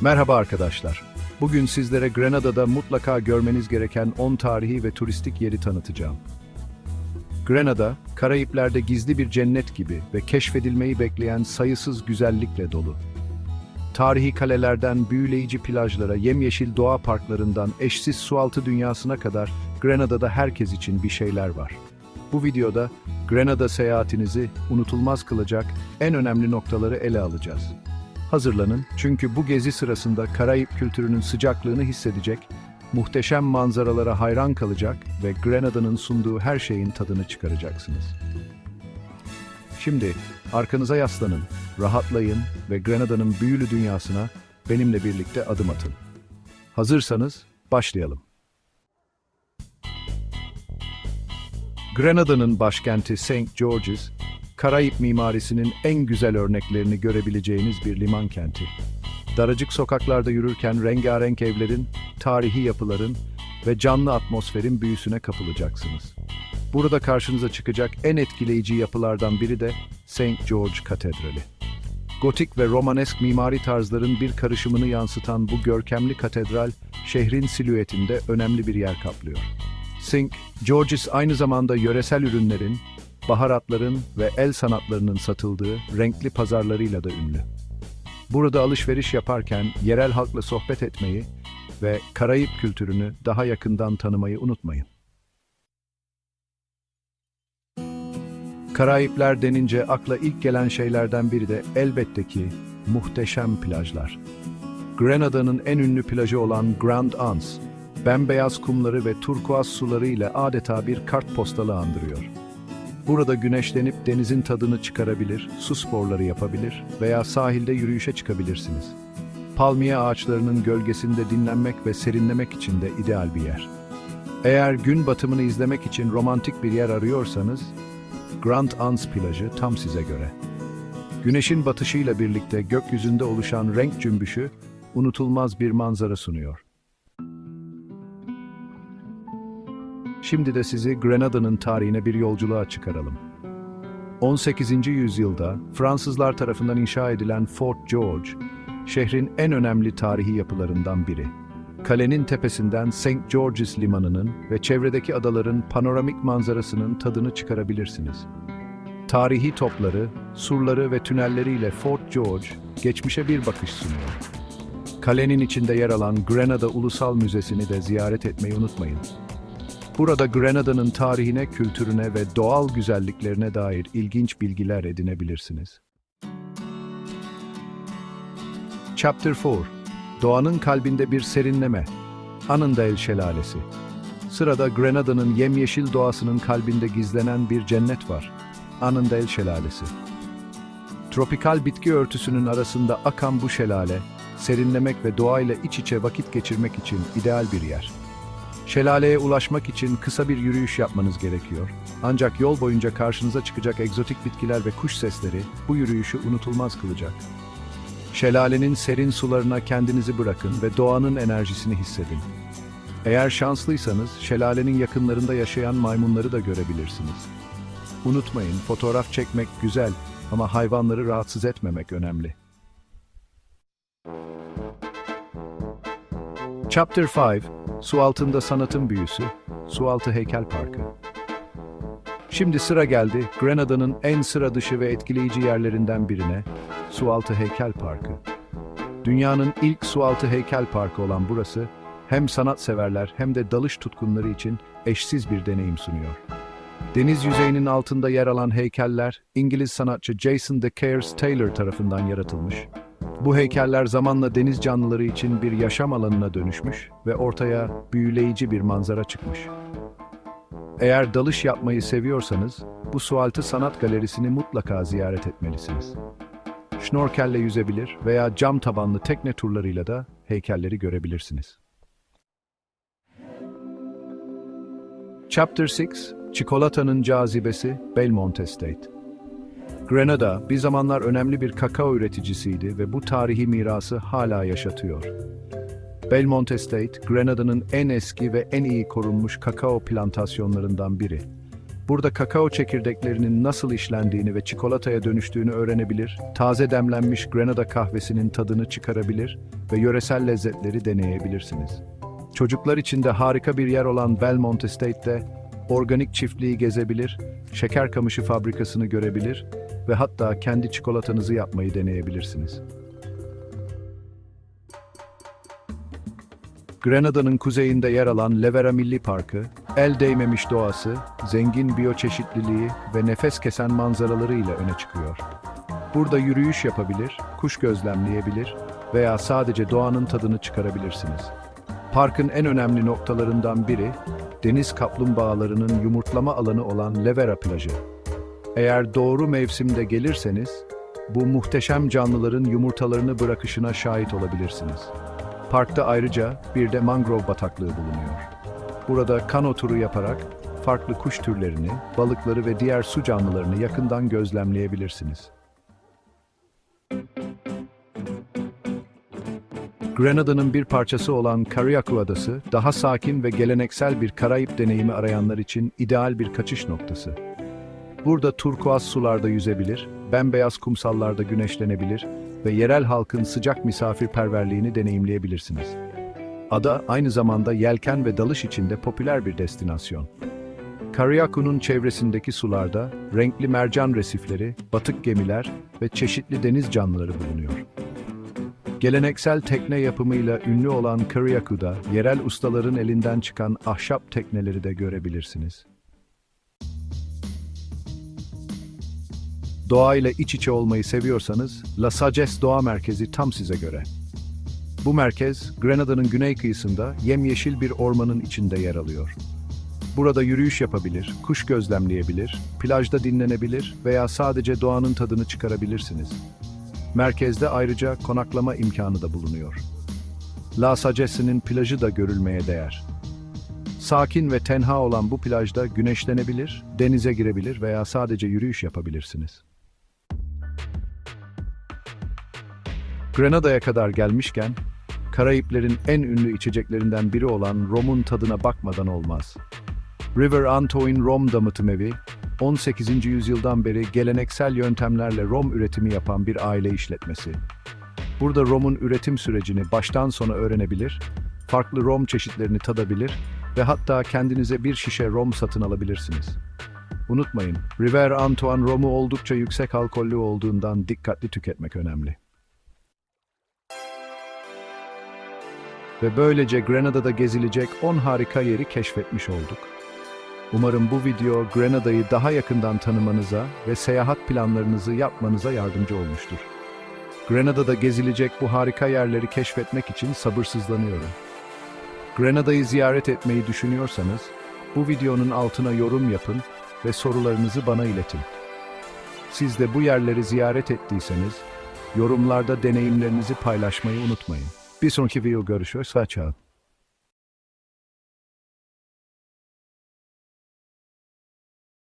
Merhaba arkadaşlar. Bugün sizlere Grenada'da mutlaka görmeniz gereken 10 tarihi ve turistik yeri tanıtacağım. Grenada, Karayipler'de gizli bir cennet gibi ve keşfedilmeyi bekleyen sayısız güzellikle dolu. Tarihi kalelerden büyüleyici plajlara, yemyeşil doğa parklarından eşsiz sualtı dünyasına kadar Grenada'da herkes için bir şeyler var. Bu videoda Grenada seyahatinizi unutulmaz kılacak en önemli noktaları ele alacağız. Hazırlanın çünkü bu gezi sırasında Karayip kültürünün sıcaklığını hissedecek, muhteşem manzaralara hayran kalacak ve Grenada'nın sunduğu her şeyin tadını çıkaracaksınız. Şimdi arkanıza yaslanın, rahatlayın ve Grenada'nın büyülü dünyasına benimle birlikte adım atın. Hazırsanız başlayalım. Grenada'nın başkenti St. George's, Karayip mimarisinin en güzel örneklerini görebileceğiniz bir liman kenti. Daracık sokaklarda yürürken rengarenk evlerin, tarihi yapıların ve canlı atmosferin büyüsüne kapılacaksınız. Burada karşınıza çıkacak en etkileyici yapılardan biri de St. George Katedrali. Gotik ve Romanesk mimari tarzların bir karışımını yansıtan bu görkemli katedral, şehrin silüetinde önemli bir yer kaplıyor. St. George's aynı zamanda yöresel ürünlerin, baharatların ve el sanatlarının satıldığı renkli pazarlarıyla da ünlü. Burada alışveriş yaparken yerel halkla sohbet etmeyi ve Karayip kültürünü daha yakından tanımayı unutmayın. Karayipler denince akla ilk gelen şeylerden biri de elbette ki muhteşem plajlar. Grenada'nın en ünlü plajı olan Grand Anse, bembeyaz kumları ve turkuaz suları ile adeta bir kartpostalı andırıyor. Burada güneşlenip denizin tadını çıkarabilir, su sporları yapabilir veya sahilde yürüyüşe çıkabilirsiniz. Palmiye ağaçlarının gölgesinde dinlenmek ve serinlemek için de ideal bir yer. Eğer gün batımını izlemek için romantik bir yer arıyorsanız, Grand Anse plajı tam size göre. Güneşin batışıyla birlikte gökyüzünde oluşan renk cümbüşü unutulmaz bir manzara sunuyor. Şimdi de sizi Grenada'nın tarihine bir yolculuğa çıkaralım. 18. yüzyılda Fransızlar tarafından inşa edilen Fort George, şehrin en önemli tarihi yapılarından biri. Kalenin tepesinden St. George's limanının ve çevredeki adaların panoramik manzarasının tadını çıkarabilirsiniz. Tarihi topları, surları ve tünelleriyle Fort George, geçmişe bir bakış sunuyor. Kalenin içinde yer alan Grenada Ulusal Müzesi'ni de ziyaret etmeyi unutmayın. Burada Grenada'nın tarihine, kültürüne ve doğal güzelliklerine dair ilginç bilgiler edinebilirsiniz. Chapter 4 Doğanın kalbinde bir serinleme. Annandale Şelalesi. Sırada Grenada'nın yemyeşil doğasının kalbinde gizlenen bir cennet var. Annandale Şelalesi. Tropikal bitki örtüsünün arasında akan bu şelale, serinlemek ve doğayla iç içe vakit geçirmek için ideal bir yer. Şelaleye ulaşmak için kısa bir yürüyüş yapmanız gerekiyor. Ancak yol boyunca karşınıza çıkacak egzotik bitkiler ve kuş sesleri bu yürüyüşü unutulmaz kılacak. Şelalenin serin sularına kendinizi bırakın ve doğanın enerjisini hissedin. Eğer şanslıysanız şelalenin yakınlarında yaşayan maymunları da görebilirsiniz. Unutmayın, fotoğraf çekmek güzel ama hayvanları rahatsız etmemek önemli. Chapter 5 Su altında sanatın büyüsü, Sualtı Heykel Parkı. Şimdi sıra geldi Grenada'nın en sıra dışı ve etkileyici yerlerinden birine, Sualtı Heykel Parkı. Dünyanın ilk sualtı heykel parkı olan burası, hem sanatseverler hem de dalış tutkunları için eşsiz bir deneyim sunuyor. Deniz yüzeyinin altında yer alan heykeller, İngiliz sanatçı Jason de Cares Taylor tarafından yaratılmış. Bu heykeller zamanla deniz canlıları için bir yaşam alanına dönüşmüş ve ortaya büyüleyici bir manzara çıkmış. Eğer dalış yapmayı seviyorsanız, bu sualtı sanat galerisini mutlaka ziyaret etmelisiniz. Şnorkelle yüzebilir veya cam tabanlı tekne turlarıyla da heykelleri görebilirsiniz. Chapter 6 Çikolatanın cazibesi Belmont Estate Grenada bir zamanlar önemli bir kakao üreticisiydi ve bu tarihi mirası hala yaşatıyor. Belmont Estate, Grenada'nın en eski ve en iyi korunmuş kakao plantasyonlarından biri. Burada kakao çekirdeklerinin nasıl işlendiğini ve çikolataya dönüştüğünü öğrenebilir, taze demlenmiş Grenada kahvesinin tadını çıkarabilir ve yöresel lezzetleri deneyebilirsiniz. Çocuklar için de harika bir yer olan Belmont Estate'de organik çiftliği gezebilir, şeker kamışı fabrikasını görebilir ve hatta kendi çikolatanızı yapmayı deneyebilirsiniz. Grenada'nın kuzeyinde yer alan Levera Milli Parkı, el değmemiş doğası, zengin biyoçeşitliliği ve nefes kesen manzaraları ile öne çıkıyor. Burada yürüyüş yapabilir, kuş gözlemleyebilir veya sadece doğanın tadını çıkarabilirsiniz. Parkın en önemli noktalarından biri, deniz kaplumbağalarının yumurtlama alanı olan Levera plajı. Eğer doğru mevsimde gelirseniz, bu muhteşem canlıların yumurtalarını bırakışına şahit olabilirsiniz. Parkta ayrıca bir de mangrove bataklığı bulunuyor. Burada kano turu yaparak farklı kuş türlerini, balıkları ve diğer su canlılarını yakından gözlemleyebilirsiniz. Grenada'nın bir parçası olan Carriacou Adası, daha sakin ve geleneksel bir Karayip deneyimi arayanlar için ideal bir kaçış noktası. Burada turkuaz sularda yüzebilir, bembeyaz kumsallarda güneşlenebilir ve yerel halkın sıcak misafirperverliğini deneyimleyebilirsiniz. Ada aynı zamanda yelken ve dalış için de popüler bir destinasyon. Carriacou'nun çevresindeki sularda renkli mercan resifleri, batık gemiler ve çeşitli deniz canlıları bulunuyor. Geleneksel tekne yapımıyla ünlü olan Carriacou'da yerel ustaların elinden çıkan ahşap tekneleri de görebilirsiniz. Doğayla iç içe olmayı seviyorsanız, La Sagesse Doğa Merkezi tam size göre. Bu merkez, Grenada'nın güney kıyısında yemyeşil bir ormanın içinde yer alıyor. Burada yürüyüş yapabilir, kuş gözlemleyebilir, plajda dinlenebilir veya sadece doğanın tadını çıkarabilirsiniz. Merkezde ayrıca konaklama imkanı da bulunuyor. La Sagesse'nin plajı da görülmeye değer. Sakin ve tenha olan bu plajda güneşlenebilir, denize girebilir veya sadece yürüyüş yapabilirsiniz. Grenada'ya kadar gelmişken, Karayiplerin en ünlü içeceklerinden biri olan romun tadına bakmadan olmaz. River Antoine Rom Damıtım Evi, 18. yüzyıldan beri geleneksel yöntemlerle rom üretimi yapan bir aile işletmesi. Burada romun üretim sürecini baştan sona öğrenebilir, farklı rom çeşitlerini tadabilir ve hatta kendinize bir şişe rom satın alabilirsiniz. Unutmayın, River Antoine romu oldukça yüksek alkollü olduğundan dikkatli tüketmek önemli. Ve böylece Grenada'da gezilecek 10 harika yeri keşfetmiş olduk. Umarım bu video Grenada'yı daha yakından tanımanıza ve seyahat planlarınızı yapmanıza yardımcı olmuştur. Grenada'da gezilecek bu harika yerleri keşfetmek için sabırsızlanıyorum. Grenada'yı ziyaret etmeyi düşünüyorsanız, bu videonun altına yorum yapın ve sorularınızı bana iletin. Siz de bu yerleri ziyaret ettiyseniz, yorumlarda deneyimlerinizi paylaşmayı unutmayın. Please don't give your o a short fat.